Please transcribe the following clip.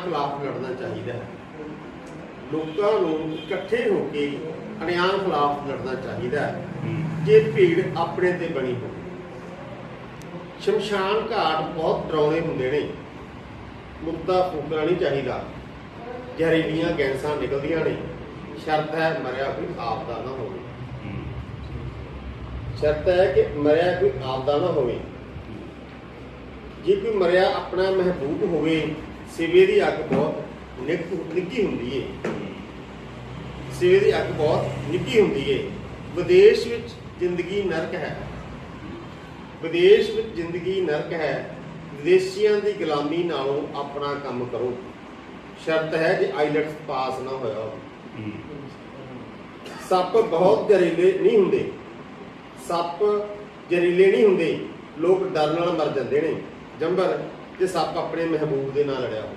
ਖਿਲਾਫ ਲੜਨਾ ਚਾਹੀਦਾ ਹੈ। ਲੋਕਾਂ ਨੂੰ ਇਕੱਠੇ ਹੋ ਕੇ ਅਨਿਆਂ ਖਿਲਾਫ ਲੜਨਾ ਚਾਹੀਦਾ ਹੈ। ਜੇ ਭੀੜ ਆਪਣੇ ਤੇ ਬਣੀ ਹੋਵੇ। ਸ਼ਮਸ਼ਾਨ ਘਾਟ ਬਹੁਤ ਡਰਾਉਣੇ ਹੁੰਦੇ ਨੇ। ਮੁੱਦਾ ਫੂਕਣਾ ਨਹੀਂ ਚਾਹੀਦਾ। ਜ਼ਹਿਰੀਲੀਆਂ ਗੈਸਾਂ ਨਿਕਲਦੀਆਂ ਨੇ। ਸ਼ਰਤ ਹੈ ਮਰਿਆ ਕੋਈ ਆਪਦਾ ਨਾ ਹੋਵੇ। ਸ਼ਰਤ ਹੈ ਕਿ ਮਰਿਆ ਕੋਈ ਆਪਦਾ ਨਾ ਹੋਵੇ। ਜੇ ਕੋਈ ਮਰਿਆ ਆਪਣਾ ਮਹਿਬੂਬ ਹੋਵੇ ਸਿਵੇ ਦੀ ਅੱਗ ਬਹੁਤ ਨਿੱਕ- ਨਿੱਕੀ ਹੁੰਦੀ ਏ। ਸਿਵੇ ਦੀ ਅੱਗ ਬਹੁਤ ਨਿੱਕੀ ਹੁੰਦੀ ਏ। ਵਿਦੇਸ਼ ਵਿੱਚ ਜ਼ਿੰਦਗੀ ਨਰਕ ਹੈ। ਵਿਦੇਸ਼ ਵਿੱਚ ਜ਼ਿੰਦਗੀ ਨਰਕ ਹੈ। ਵਿਦੇਸ਼ੀਆਂ ਦੀ ਗੁਲਾਮੀ ਨਾਲੋਂ ਆਪਣਾ ਕੰਮ ਕਰੋ। ਸ਼ਰਤ ਹੈ ਜੇ ਆਈਲਟਸ ਪਾਸ ਨਾ ਹੋਇਆ ਹੋਵੇ। ਸੱਪ ਬਹੁਤ ਜ਼ਹਿਰੀਲੇ ਨਹੀਂ ਹੁੰਦੇ। ਸੱਪ ਜ਼ਹਿਰੀਲੇ ਨਹੀਂ ਹੁੰਦੇ। ਲੋਕ ਡਰ ਨਾਲ ਮਰ ਜਾਂਦੇ ਨੇ। ਜੰਬਰ ਜੇ ਸੱਪ ਆਪਣੇ ਮਹਿਬੂਬ ਦੇ ਨਾਲ ਲੜਿਆ ਹੋ